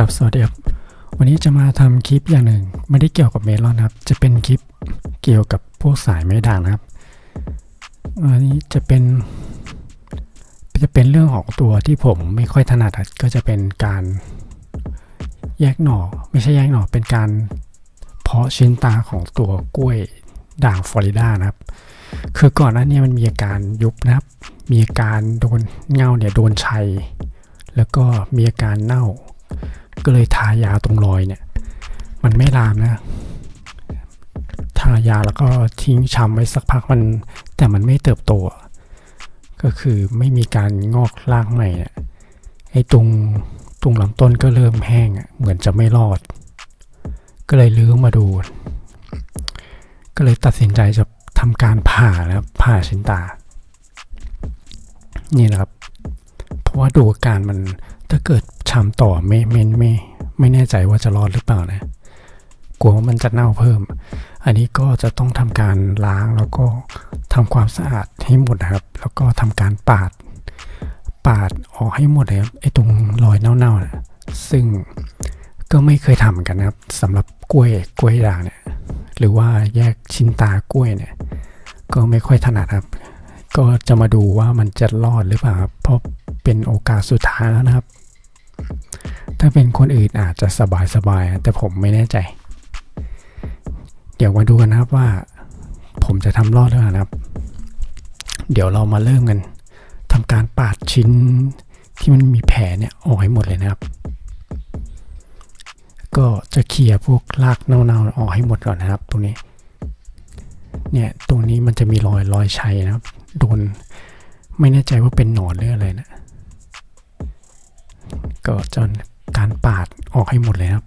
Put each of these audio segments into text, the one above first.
ครับสวัสดีครับวันนี้จะมาทำคลิปอย่างหนึ่งไม่ได้เกี่ยวกับเมลอนครับ จะเป็นคลิปเกี่ยวกับพวกสายไม้ด่างนะครับอันนี้จะเป็น จะเป็นเรื่องของตัวที่ผมไม่ค่อยถนัดก็จะเป็นการแยกหน่อ ไม่ใช่แยกหน่อเป็นการเพาะชิ้นตาของตัวกล้วยด่างฟลอริดานะครับ คือก่อนหน้านี้มันมีอาการยุบนะครับ มีอาการโดนเงาเนี่ยโดนชัย แล้วก็มีอาการเน่า ก็เลยทายาตรงรอยเนี่ย มันไม่ลามนะ ทายาแล้วก็ทิ้งช้ำไว้สักพักมัน แต่มันไม่เติบโต ก็คือไม่มีการงอกรากใหม่เนี่ยไอ้ตรงตรงลำต้นก็เริ่มแห้งอะเหมือนจะไม่รอด ก็เลยลื้อมาดู ก็เลยตัดสินใจจะทำการผ่าแล้วผ่าชิ้นตา นี่นะครับ เพราะว่าดูอาการมันถ้าเกิด ช้ำต่อไม่ไม่ไม่ไม่แน่ใจว่าจะรอดหรือเปล่านะกลัวว่ามันจะเน่าเพิ่ม อันนี้ก็จะต้องทำการล้างแล้วก็ทำความสะอาดให้หมดนะครับ แล้วก็ทำการปาด ปาดออกให้หมดเลยครับไอ้ตรงรอยเน่าๆนะซึ่งก็ไม่เคยทำกันนะครับสำหรับกล้วยกล้วยด่างเนี่ย หรือว่าแยกชิ้นตากล้วยเนี่ย ก็ไม่ค่อยถนัดครับ ก็จะมาดูว่ามันจะรอดหรือเปล่าครับเพราะเป็นโอกาสสุดท้ายแล้วนะครับ ถ้าเป็นคนอื่นอาจจะสบายสบายๆ แต่ผมไม่แน่ใจ เดี๋ยวมาดูกันนะครับว่า ผมจะทำรอดหรือเปล่านะครับ เดี๋ยวเรามาเริ่มกันทำการปาดชิ้นที่มันมีแผลเนี่ยออกให้หมดเลยนะครับ ก็จะเคลียร์พวกรากเน่าๆออกให้หมดก่อนนะครับ ตรงนี้ เนี่ยตรงนี้มันจะมีรอยรอยชัยนะครับ โดนไม่แน่ใจว่าเป็นหนอนหรืออะไรนะก็จน การปาดออกให้หมดเลยครับ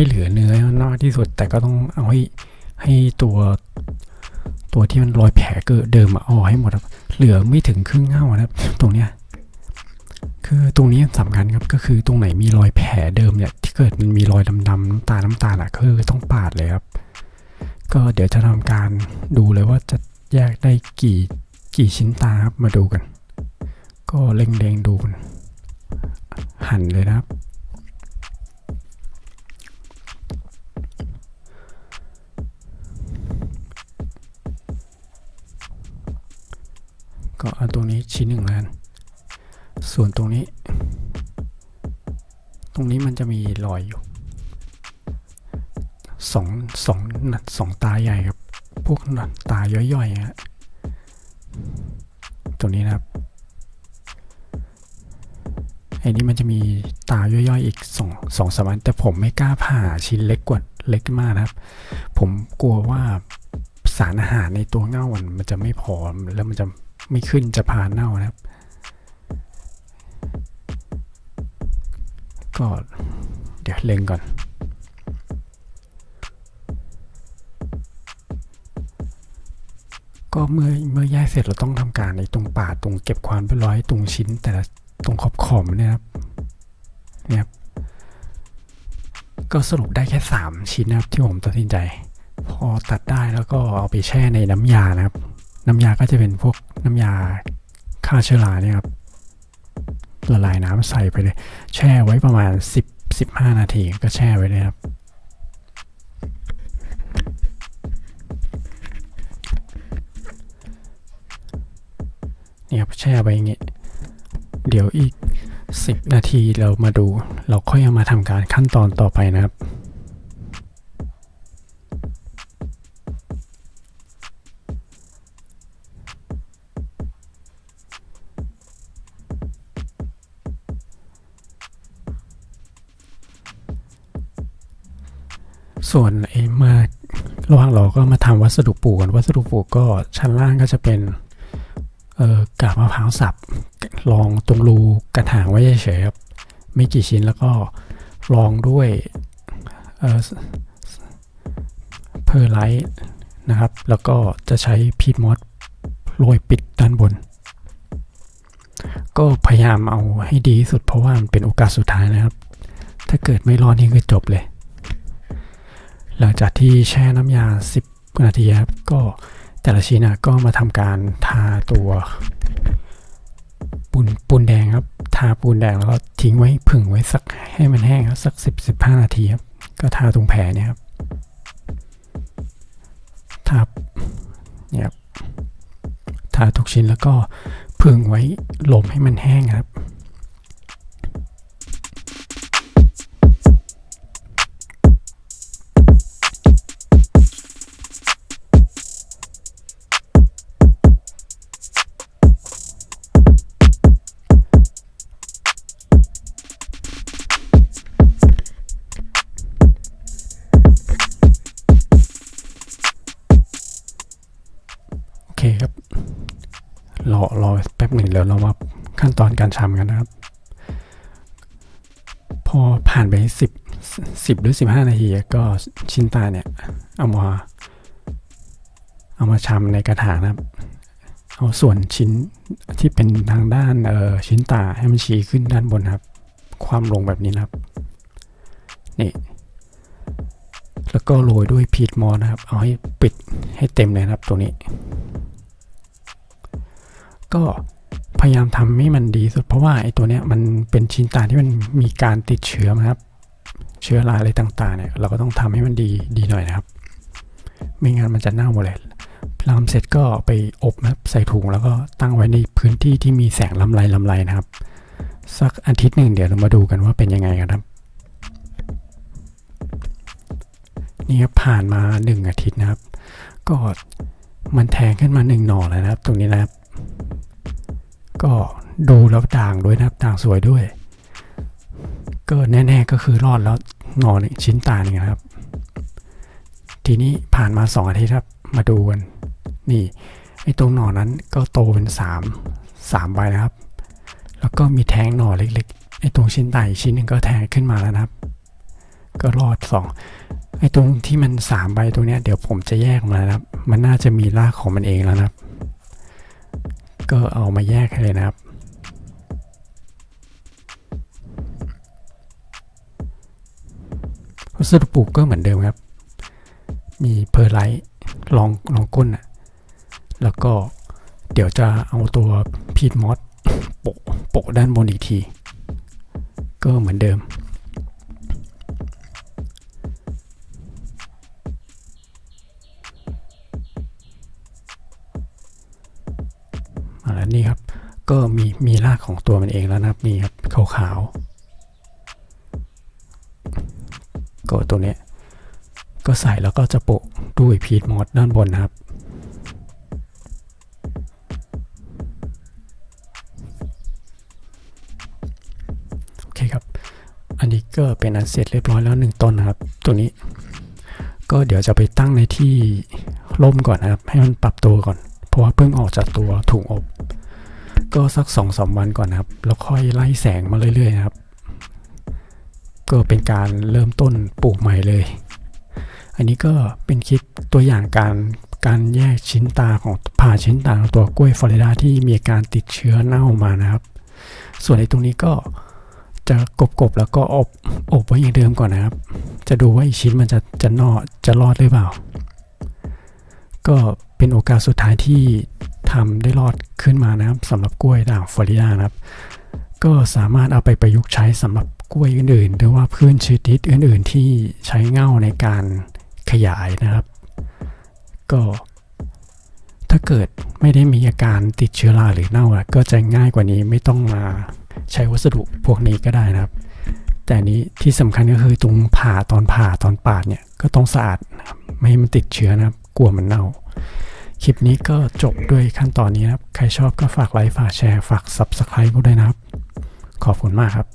ให้เหลือเนื้อน้อยที่สุด แต่ก็ต้องเอาให้ให้ตัวตัวที่มันรอยแผลเกิดเดิมอะออกให้หมดครับ เหลือไม่ถึงครึ่งเง่านะครับ ตรงเนี้ยคือตรงนี้สำคัญครับก็คือตรงไหนมีรอยแผลเดิมเนี่ยที่เกิดมันมีรอยดำๆน้ำตาลน้ำตาลอะคือต้องปาดเลยครับ ก็เดี๋ยวจะทำการดูเลยว่าจะแยกได้กี่กี่ชิ้นตาครับมาดูกัน ก็เล็งๆดูกันหั่นเลยนะครับ ก็เอาตรงนี้ชิ้นหนึ่งแล้วกันส่วนตรงนี้ ตรงนี้มันจะมีรอยอยู่สองสองนัดสองตาใหญ่ครับ พวกนัดตาย่อยๆฮะตรงนี้นะครับไอ้นี้มันจะมีตาย่อยๆอีกสองสองสามอันแต่ผมไม่กล้าผ่าชิ้นเล็กกว่าเล็กมากนะครับ ผมกลัวว่าสารอาหารในตัวเง่ามันมันจะไม่พอแล้วมันจะ ไม่ขึ้นจะพาเน่านะครับ ก็เดี๋ยวเล็งก่อน ก็เมื่อเมื่อแยกเสร็จเราต้องทำการในตรงป่าตรงเก็บความเรียบร้อยตรงชิ้น แต่ละตรงขอบขอบเนี่ยครับเนี่ยครับก็สรุปได้แค่ 3 ชิ้นนะครับที่ผมตัดสินใจ พอตัดได้แล้วก็เอาไปแช่ในน้ำยานะครับ น้ำยาก็จะเป็นพวกน้ำยาฆ่าเชื้อราเนี่ยครับละลายน้ำใส่ไปเลย แช่ไว้ประมาณ 10 15 นาทีก็แช่ไว้เลยครับเนี่ยครับแช่ไว้อย่างเงี้ยเดี๋ยวอีก 10 นาทีเรามาดู เราค่อยเอามาทำการขั้นตอนต่อไปนะครับ ส่วนไอ้มาระหว่างเราก็มาทำวัสดุปลูกกันวัสดุปลูกก็ชั้นล่างก็จะเป็นเอ่อกาบมะพร้าวสับรองตรงรูกระถางไว้เฉยๆครับไม่กี่ชิ้นแล้วก็รองด้วยเอ่อเพอร์ไลท์นะครับ แล้วก็จะใช้พีทมอสโรยปิดด้านบน ก็พยายามเอาให้ดีที่สุดเพราะว่ามันเป็นโอกาสสุดท้ายนะครับ ถ้าเกิดไม่รอดนี่คือจบเลย หลังจากที่แช่น้ำยา 10 นาทีครับก็แต่ละชิ้นก็มาทำการทาตัวปูนปูนแดงครับ ทาปูนแดงแล้วก็ทิ้งไว้ผึ่งไว้สักให้มันแห้งครับสัก 10 15 นาทีครับก็ทาตรงแผลเนี่ยครับทาเนี่ยครับทาทุกชิ้นแล้วก็ผึ่งไว้ลมให้มันแห้งครับ เคครับ รอรอแป๊บหนึ่งเดี๋ยวเรามาขั้นตอนการชำกันนะครับ พอผ่านไปสิบสิบหรือสิบห้านาทีก็ชิ้นตาเนี่ย เอามา เอามาชำในกระถางนะครับ เอาส่วนชิ้นที่เป็นทางด้านเออชิ้นตาให้มันชี้ขึ้นด้านบนครับ ความลงแบบนี้นะครับ นี่ แล้วก็โรยด้วยพีทมอสนะครับ เอาให้ปิดให้เต็มเลยนะครับตัวนี้ ก็พยายามทำให้มันดีสุด เพราะว่าไอ้ตัวเนี้ยมันเป็นชิ้นตาที่มันมีการติดเชื้อนะครับ เชื้อราอะไรต่างๆเนี่ยเราก็ต้องทำให้มันดีดีหน่อยนะครับ ไม่งั้นมันจะเน่าหมดเลยทำเสร็จก็ไปอบนะครับใส่ถุงแล้วก็ตั้งไว้ในพื้นที่ที่มีแสงลำไรลำไรนะครับ สักอาทิตย์หนึ่งเดี๋ยวเรามาดูกันว่าเป็นยังไงกันครับ นี่ครับผ่านมาหนึ่งอาทิตย์นะครับ ก็มันแทงขึ้นมาหนึ่งหน่อแล้วนะครับ ตรงนี้นะครับ ก็ดูแล้วด่างด้วยนะครับด่างสวยด้วย ก็แน่ ๆก็คือรอดแล้วหน่อหนึ่งชิ้นตาหนึ่งนะครับ ทีนี้ผ่านมาสองอาทิตย์ครับ มาดูกัน นี่ไอ้ตรงหน่อนั้นก็โตเป็นสามสามใบนะครับ แล้วก็มีแทงหน่อเล็กๆไอ้ตรงชิ้นตาอีกชิ้นหนึ่งก็แทงขึ้นมาแล้วนะครับ ก็รอดสอง ไอ้ตรงที่มันสามใบตรงเนี้ยเดี๋ยวผมจะแยกมานะครับ มันน่าจะมีรากของมันเองแล้วนะครับ ก็เอามาแยกให้เลยนะครับ วัสดุปลูกก็เหมือนเดิมครับ มีเพอร์ไลท์รองรองก้นอะ แล้วก็เดี๋ยวจะเอาตัวพีทมอสโปะโปะด้านบนอีกที ก็เหมือนเดิม นี่ครับ ก็มีมีรากของตัวมันเองแล้วนะครับนี่ครับขาวๆก็ตัวเนี้ยก็ใส่แล้วก็จะโปะด้วยพีทมอสด้านบนนะครับโอเคครับ อันนี้ก็เป็นอันเสร็จเรียบร้อยแล้วหนึ่งต้นนะครับ ตัวนี้ ก็เดี๋ยวจะไปตั้งในที่ร่มก่อนนะครับ ให้มันปรับตัวก่อน เพราะว่าเพิ่งออกจากตัวถุงอบ ก็สักสองสามวันก่อนนะครับ แล้วค่อยไล่แสงมาเรื่อยๆนะครับ ก็เป็นการเริ่มต้นปลูกใหม่เลย อันนี้ก็เป็นคลิปตัวอย่างการการแยกชิ้นตาของผ่าชิ้นตาของตัวกล้วยฟลอริดาที่มีอาการติดเชื้อเน่ามานะครับ ส่วนในตรงนี้ก็จะกบๆแล้วก็อบอบไว้อย่างเดิมก่อนนะครับ จะดูว่าอีกชิ้นมันจะจะนอจะรอดหรือเปล่า ก็ เป็นโอกาสสุดท้ายที่ทำได้รอดขึ้นมานะครับสำหรับกล้วยด่างฟลอริดานะครับ ก็สามารถเอาไปประยุกต์ใช้สำหรับกล้วยอื่นๆ หรือว่าพืชชนิดอื่นๆ ที่ใช้เง่าในการขยายนะครับ ก็ถ้าเกิดไม่ได้มีอาการติดเชื้อราหรือเน่าก็จะง่ายกว่านี้ไม่ต้องมาใช้วัสดุพวกนี้ก็ได้นะครับ แต่นี้ที่สำคัญก็คือตรงผ่าตอนผ่าตอนปาดเนี่ยก็ต้องสะอาดไม่ให้มันติดเชื้อนะครับ กลัวมันเน่า คลิปนี้ก็จบด้วยขั้นตอนนี้นะครับ ใครชอบก็ฝากไลค์ ฝากแชร์ ฝาก Subscribe ก็ด้วยนะครับ ขอบคุณมากครับ